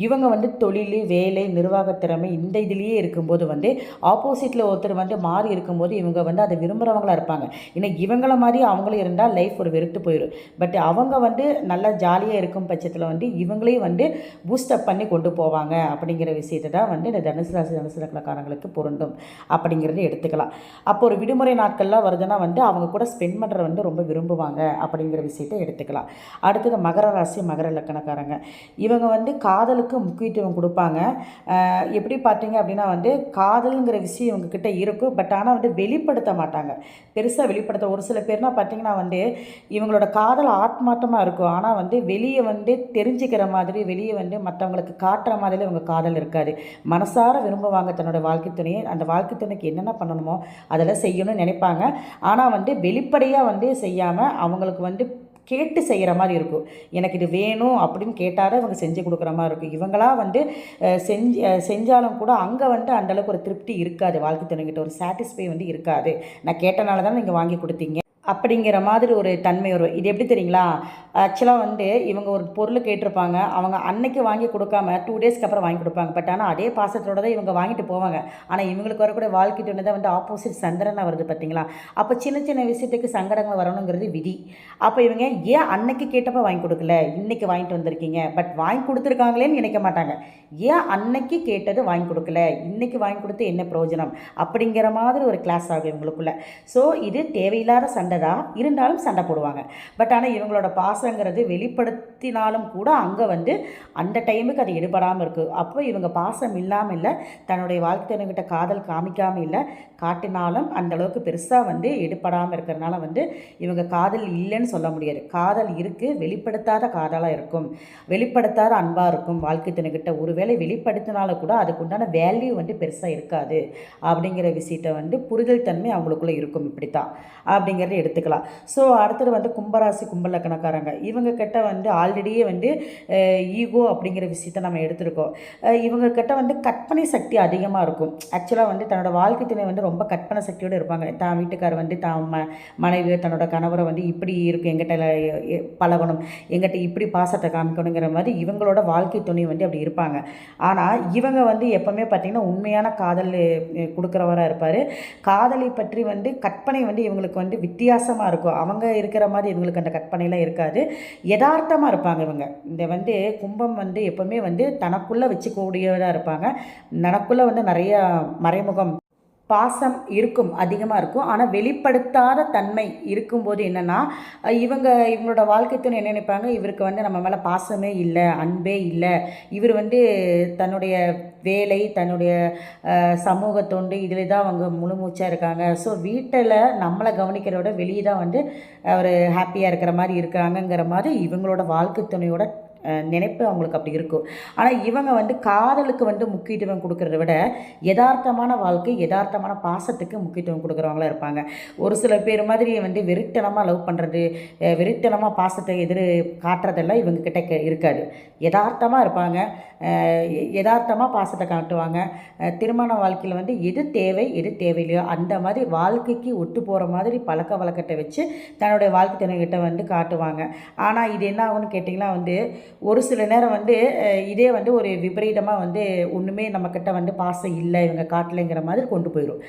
Speaker 1: இவங்க வந்து தொழில் வேலை நிர்வாகத் திறமை இந்த இதுலேயே இருக்கும்போது வந்து ஆப்போசிட்டில் ஒருத்தர் வந்து மாறி இருக்கும்போது இவங்க வந்து அதை விரும்புகிறவங்களா இருப்பாங்க. ஏன்னா இவங்கள மாதிரி அவங்க அவங்களும் இருந்தால் லைஃப் ஒரு வெறுத்து போயிடும் பட் அவங்க வந்து நல்லா ஜாலியாக இருக்கும் பட்சத்தில் வந்து இவங்களையும் வந்து பூஸ்டப் பண்ணி கொண்டு போவாங்க. அப்படிங்கிற விஷயத்தை தான் வந்து இந்த தனுசு ராசி தனுசு லக்னக்காரங்களுக்கு பொருந்தும் அப்படிங்கிறத எடுத்துக்கலாம். அப்போ ஒரு விடுமுறை நாட்கள்லாம் வருதுன்னா வந்து அவங்க கூட ஸ்பெண்ட் பண்ணுற வந்து ரொம்ப விரும்புவாங்க அப்படிங்கிற விஷயத்தை எடுத்துக்கலாம். அடுத்தது மகர ராசி மகர லக்கணக்காரங்க இவங்க வந்து காதலுக்கு முக்கியத்துவம் கொடுப்பாங்க. எப்படி பார்த்தீங்க அப்படின்னா வந்து காதலுங்கிற விஷயம் இவங்கக்கிட்ட இருக்கும். பட் ஆனால் வந்து வெளிப்படுத்த மாட்டாங்க. பெருசாக வெளிப்படுத்த ஒரு சில பேர்னா பார்த்தீங்கன்னா வந்து இவங்களோட காதல் ஆத்மார்த்தமாக இருக்கும். ஆனால் வந்து வெளியே வந்து தெரிஞ்சுக்கிற மாதிரி வெளியே வந்து மற்றவங்களுக்கு காட்டுற மாதிரி இவங்க காதல் இருக்காது. மனசார விரும்புவாங்க தன்னோட வாழ்க்கை துணையை. அந்த வாழ்க்கை துணைக்கு என்னென்ன பண்ணணுமோ அதெல்லாம் செய்யணும்னு நினைப்பாங்க. ஆனால் வந்து வெளிப்படையாக வந்து செய்யாமல் அவங்களுக்கு வந்து கேட்டு செய்கிற மாதிரி இருக்கும். எனக்கு இது வேணும் அப்படின்னு கேட்டால் இவங்க செஞ்சு கொடுக்குற மாதிரி இருக்கும். இவங்களாக வந்து செஞ்சு செஞ்சாலும் கூட அங்கே வந்து அந்தளவுக்கு ஒரு திருப்தி இருக்காது. வாழ்க்கை துணைங்கிட்ட ஒரு சாட்டிஸ்ஃபை வந்து இருக்காது. நான் கேட்டனால தான் நீங்கள் வாங்கி கொடுத்தீங்க. அப்படிங்கிற மாதிரி ஒரு தன்மை வரும். இது எப்படி தெரியுங்களா? ஆக்சுவலாக வந்து இவங்க ஒரு பொருள் கேட்டிருப்பாங்க. அவங்க அன்னைக்கு வாங்கி கொடுக்காம டூ டேஸ்க்கு அப்புறம் வாங்கி கொடுப்பாங்க. பட் ஆனால் அதே பாசத்தோட தான் இவங்க வாங்கிட்டு போவாங்க. ஆனால் இவங்களுக்கு வரக்கூடிய வாழ்க்கை துணை தான் வந்து ஆப்போசிட் சந்திரனாக வருது பார்த்தீங்களா? அப்போ சின்ன சின்ன விஷயத்துக்கு சங்கடங்கள் வரணுங்கிறது விதி. அப்போ இவங்க ஏன் அன்னைக்கு கேட்டப்போ வாங்கி கொடுக்கல? இன்றைக்கி வாங்கிட்டு வந்திருக்கீங்க. பட் வாங்கி கொடுத்துருக்காங்களேன்னு நினைக்க மாட்டாங்க. ஏன் அன்னைக்கு கேட்டது வாங்கி கொடுக்கல? இன்றைக்கி வாங்கி கொடுத்து என்ன பிரயோஜனம்? அப்படிங்கிற மாதிரி ஒரு கிளாஸ் ஆகும் இவங்களுக்குள்ள. ஸோ இது தேவையில்லாத சண்டை. தான் இருந்தாலும் சண்டை போடுவாங்க. பட் ஆனால் இவங்களோட பாசங்கிறது வெளிப்படுத்தினாலும் கூட அங்கே வந்து அந்த டைமுக்கு அது எடுபடாமல் இருக்குது அப்போ இவங்க பாசம் இல்லாமல் இல்லை தன்னுடைய வாழ்க்கையினங்கிட்ட காதல் காமிக்காமல் இல்லை காட்டினாலும் அந்த அளவுக்கு பெருசாக வந்து எடுபடாமல் இருக்கிறனால வந்து இவங்க காதல் இல்லைன்னு சொல்ல முடியாது. காதல் இருக்குது வெளிப்படுத்தாத காதலாக இருக்கும். வெளிப்படுத்தாத அன்பாக இருக்கும் வாழ்க்கை துணைக்கிட்ட ஒருவேளை வெளிப்படுத்தினாலும் கூட அதுக்குண்டான வேல்யூ வந்து பெருசாக இருக்காது. அப்படிங்கிற விஷயத்தை வந்து புரிதல் தன்மை அவங்களுக்குள்ளே இருக்கும் இப்படி தான் அப்படிங்கிறத எடுத்துக்கலாம். ஸோ அடுத்தது வந்து கும்பராசி கும்பலக்கணக்காரங்க இவங்க கிட்ட வந்து ஆல்ரெடியே வந்து ஈகோ அப்படிங்கிற விஷயத்தை நம்ம எடுத்திருக்கோம். இவங்கக்கிட்ட இவங்க கிட்ட வந்து கற்பனை சக்தி அதிகமாக இருக்கும். ஆக்சுவலாக வந்து தன்னோட வாழ்க்கை துணை வந்து ரொம்ப கற்பனை சக்தியோடு இருப்பாங்க. தான் வீட்டுக்காரர் வந்து தான் ம மனைவி தன்னோட கணவரை வந்து இப்படி இருக்கும் எங்கிட்ட பழகணும் எங்கிட்ட இப்படி பாசத்தை காமிக்கணுங்கிற மாதிரி இவங்களோட வாழ்க்கை துணை வந்து அப்படி இருப்பாங்க. ஆனால் இவங்க வந்து எப்போவுமே பார்த்திங்கன்னா உண்மையான காதல் கொடுக்குறவராக இருப்பார். காதலை பற்றி வந்து கற்பனை வந்து இவங்களுக்கு வந்து வித்தியாசமாக இருக்கும். அவங்க இருக்கிற மாதிரி இவங்களுக்கு அந்த கற்பனைலாம் இருக்காது. யதார்த்தமாக இருப்பாங்க இவங்க. இந்த வந்து கும்பம் வந்து எப்போவுமே வந்து தனக்குள்ளே வச்சுக்கூடியதாக இருப்பாங்க. தனக்குள்ளே வந்து நிறையா மறைமுகம் பாசம் இருக்கும் அதிகமாக இருக்கும். ஆனால் வெளிப்படுத்தாத தன்மை இருக்கும்போது என்னென்னா இவங்க இவங்களோட வாழ்க்கை துணை என்ன நினைப்பாங்க? இவருக்கு வந்து நம்ம மேலே பாசமே இல்லை அன்பே இல்லை. இவர் வந்து தன்னுடைய வேலை தன்னுடைய சமூக தொண்டு இதில் தான் அவங்க முழு மூச்சாக இருக்காங்க. ஸோ வீட்டில் நம்மளை கவனிக்கிறத வெளியே தான் வந்து அவர் ஹாப்பியாக இருக்கிற மாதிரி இருக்கிறாங்கங்கிற மாதிரி இவங்களோட வாழ்க்கை துணையோட நினைப்பு அவங்களுக்கு அப்படி இருக்கும். ஆனால் இவங்க வந்து காதலுக்கு வந்து முக்கியத்துவம் கொடுக்குறத விட யதார்த்தமான வாழ்க்கை யதார்த்தமான பாசத்துக்கு முக்கியத்துவம் கொடுக்குறவங்களா இருப்பாங்க. ஒரு சில பேர் மாதிரி வந்து வெறித்தனமாக லவ் பண்ணுறது வெறித்தனமாக பாசத்தை எதிர் காட்டுறதெல்லாம் இவங்க கிட்ட இருக்காது. யதார்த்தமாக இருப்பாங்க. யதார்த்தமாக பாசத்தை காட்டுவாங்க. திருமண வாழ்க்கையில் வந்து எது தேவை எது தேவையில்லையோ அந்த மாதிரி வாழ்க்கைக்கு ஒட்டு போகிற மாதிரி பழக்க வழக்கத்தை வச்சு தன்னுடைய வாழ்க்கை தினங்கிட்ட வந்து காட்டுவாங்க. ஆனால் இது என்ன ஆகும்னு கேட்டிங்கன்னா வந்து ஒரு சில நேரம் வந்து இதே வந்து ஒரு விபரீதமாக வந்து ஒன்றுமே நம்மக்கிட்ட வந்து பாசம் இல்லை இவங்க காட்டலைங்கிற மாதிரி கொண்டு போயிடும்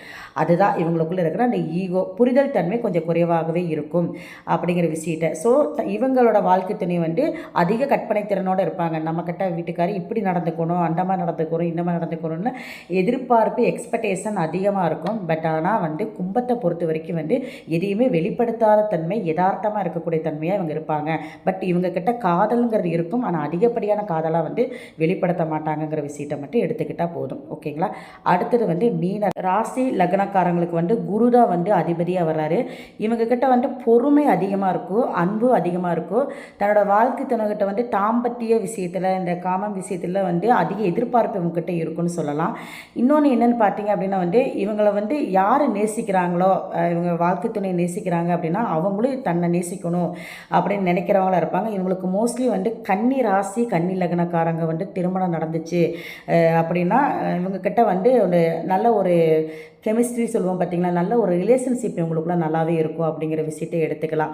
Speaker 1: அதுதான் இவங்களுக்குள்ளே இருக்கிற அந்த ஈகோ புரிதல் தன்மை கொஞ்சம் குறைவாகவே இருக்கும் அப்படிங்கிற விஷயத்தை. ஸோ இவங்களோட வாழ்க்கை துணை வந்து அதிக கற்பனை திறனோடு இருப்பாங்க. நம்மக்கிட்ட வீட்டுக்காரி இப்படி நடந்துக்கணும் அந்த மாதிரி நடந்துக்கணும் இந்த மாதிரி நடந்துக்கணும்னு எதிர்பார்ப்பு எக்ஸ்பெக்டேஷன் அதிகமாக இருக்கும். பட் ஆனால் வந்து கும்பத்தை பொறுத்த வரைக்கும் வந்து எதையுமே வெளிப்படுத்தாத தன்மை யதார்த்தமாக இருக்கக்கூடிய தன்மையாக இவங்க இருப்பாங்க. பட் இவங்கக்கிட்ட காதலுங்கிறது இருக்கும். இருக்கும் ஆனால் அதிகப்படியான காதலாக வந்து வெளிப்படுத்த மாட்டாங்கங்கிற விஷயத்தை மட்டும் எடுத்துக்கிட்டால் போதும். ஓகேங்களா? அடுத்தது வந்து மீன ராசி லக்னக்காரங்களுக்கு வந்து குரு தான் வந்து அதிபதியாக வர்றாரு. இவங்கக்கிட்ட வந்து பொறுமை அதிகமாக இருக்கும் அன்பு அதிகமாக இருக்கும் தன்னோட வாழ்க்கை துணைகிட்ட வந்து தாம்பத்திய விஷயத்தில் இந்த காமம் விஷயத்தில் வந்து அதிக எதிர்பார்ப்பு இவங்ககிட்ட இருக்குன்னு சொல்லலாம். இன்னொன்று என்னென்னு பார்த்தீங்க அப்படின்னா வந்து இவங்களை வந்து யார் நேசிக்கிறாங்களோ இவங்க வாழ்க்கை துணை நேசிக்கிறாங்க அப்படின்னா அவங்களும் தன்னை நேசிக்கணும் அப்படின்னு நினைக்கிறவங்களா இருப்பாங்க. இவங்களுக்கு மோஸ்ட்லி வந்து கண் கன்னி ராசி கன்னி லக்னக்காரங்க வந்து திருமணம் நடந்துச்சு. அப்படின்னா இவங்கக்கிட்ட வந்து ஒரு நல்ல ஒரு கெமிஸ்ட்ரி சொல்லுவோம் பார்த்திங்களா? நல்ல ஒரு ரிலேஷன்ஷிப் இவங்களுக்குள்ள நல்லாவே இருக்கும் அப்படிங்கிற விஷயத்தை எடுத்துக்கலாம்.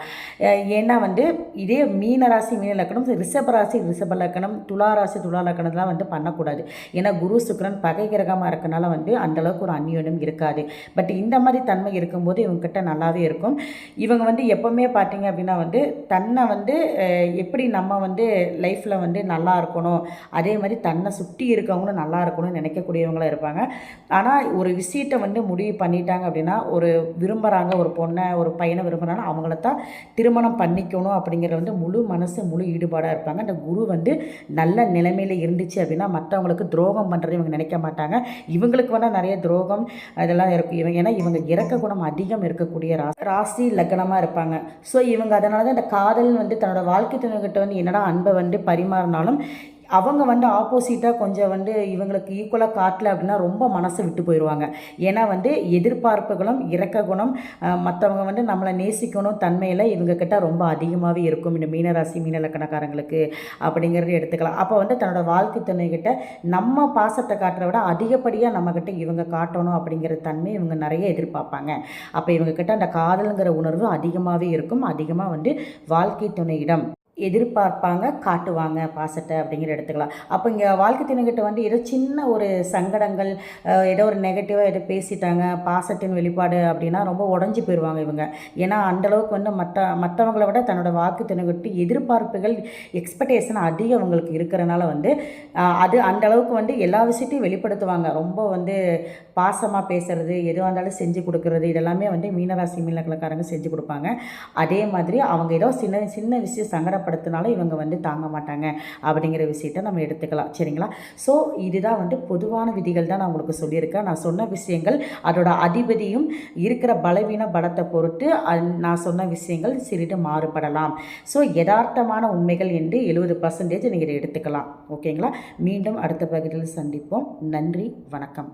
Speaker 1: ஏன்னா வந்து இதே மீன ராசி மீன லக்கணம் ரிஷப ராசி ரிஷப லக்கணம் துலா ராசி துலா லக்கணம்லாம் வந்து பண்ணக்கூடாது. ஏன்னா குரு சுக்கரன் பகை கிரகமாக இருக்கனால வந்து அந்தளவுக்கு ஒரு அந்யோன்யம் இருக்காது. பட் இந்த மாதிரி தன்மை இருக்கும்போது இவங்ககிட்ட நல்லாவே இருக்கும். இவங்க வந்து எப்போவுமே பார்த்திங்க அப்படின்னா வந்து தன்னை வந்து எப்படி நம்ம வந்து லைஃப்பில் வந்து நல்லா இருக்கணும் அதே மாதிரி தன்னை சுற்றி இருக்கவங்களும் நல்லா இருக்கணும்னு நினைக்கக்கூடியவங்களாக இருப்பாங்க. ஆனால் ஒரு விஷயத்தை வந்து முடிவு பண்ணிட்டாங்க அப்படின்னா ஒரு விரும்புகிறாங்க ஒரு பொண்ணை ஒரு பையனை விரும்புகிறாங்கன்னா அவங்கள தான் திருமணம் பண்ணிக்கணும் அப்படிங்கிறது வந்து முழு மனசு முழு ஈடுபாடாக இருப்பாங்க. அந்த குரு வந்து நல்ல நிலைமையில் இருந்துச்சு அப்படின்னா மற்றவங்களுக்கு துரோகம் பண்ணுறது இவங்க நினைக்க மாட்டாங்க. இவங்களுக்கு வேணால் நிறைய துரோகம் அதெல்லாம் இருக்கும் இவங்க ஏன்னா இவங்க இறக்க குணம் அதிகம் இருக்கக்கூடிய ராசி ராசி லக்னமாக இருப்பாங்க. ஸோ இவங்க அதனால தான் இந்த காதல் வந்து தன்னோட வாழ்க்கை துணைகிட்ட வந்து என்னடா அன்பை வந்து பரிமாறினாலும் அவங்க வந்து ஆப்போசிட்டாக கொஞ்சம் வந்து இவங்களுக்கு ஈக்குவலாக காட்டல அப்படின்னா ரொம்ப மனசு விட்டு போயிடுவாங்க ஏன்னா வந்து எதிர்பார்ப்புகளும் இறக்க குணம் மற்றவங்க வந்து நம்மளை நேசிக்கணும் தன்மையில் இவங்கக்கிட்ட ரொம்ப அதிகமாகவே இருக்கும். இந்த மீனராசி மீனலக்கணக்காரங்களுக்கு அப்படிங்கிறது எடுத்துக்கலாம். அப்போ வந்து தன்னோட வாழ்க்கை துணைக்கிட்ட நம்ம பாசத்தை காட்டுற விட அதிகப்படியாக நம்மக்கிட்ட இவங்க காட்டணும் அப்படிங்கிற தன்மை இவங்க நிறைய எதிர்பார்ப்பாங்க. அப்போ இவங்கக்கிட்ட அந்த காதலுங்கிற உணர்வு அதிகமாகவே இருக்கும். அதிகமாக வந்து வாழ்க்கை துணையிடம். எதிர்பார்ப்பாங்க காட்டுவாங்க பாசத்தை அப்படிங்கிற எடுத்துக்கலாம் அப்போ இங்கே வாழ்க்கை தினக்கிட்ட வந்து ஏதோ சின்ன ஒரு சங்கடங்கள் ஏதோ ஒரு நெகட்டிவாக ஏதோ பேசிட்டாங்க பாசத்தின் வெளிப்பாடு அப்படின்னா ரொம்ப உடஞ்சி போயிடுவாங்க இவங்க. ஏன்னா அந்தளவுக்கு வந்து மற்ற மற்றவங்களை விட தன்னோட வாக்கு தினக்கிட்டு எதிர்பார்ப்புகள் எக்ஸ்பெக்டேஷன் அதிகம் அவங்களுக்கு இருக்கிறனால வந்து அது அந்தளவுக்கு வந்து எல்லா விஷயத்தையும் வெளிப்படுத்துவாங்க. ரொம்ப வந்து பாசமாக பேசுகிறது எதுவாக இருந்தாலும் செஞ்சு கொடுக்குறது இதெல்லாமே வந்து மீனராசி மீனக்கலக்காரங்க செஞ்சு கொடுப்பாங்க. அதே மாதிரி அவங்க ஏதோ சின்ன சின்ன விஷயம் சங்கடப்பட அவமானப்படுத்தினாலும் இவங்க வந்து தாங்க மாட்டாங்க அப்படிங்கிற விஷயத்த நம்ம எடுத்துக்கலாம். சரிங்களா? ஸோ இதுதான் வந்து பொதுவான விதிகள் தான் நான் உங்களுக்கு சொல்லியிருக்கேன். நான் சொன்ன விஷயங்கள் அதோட அதிபதியும் இருக்கிற பலவீன பலத்தை பொறுத்து நான் சொன்ன விஷயங்கள் சிறிது மாறுபடலாம். ஸோ யதார்த்தமான உண்மைகள் என்று எழுபது பர்சன்டேஜ் நீங்கள் எடுத்துக்கலாம். ஓகேங்களா மீண்டும் அடுத்த பகுதியில் சந்திப்போம். நன்றி வணக்கம்.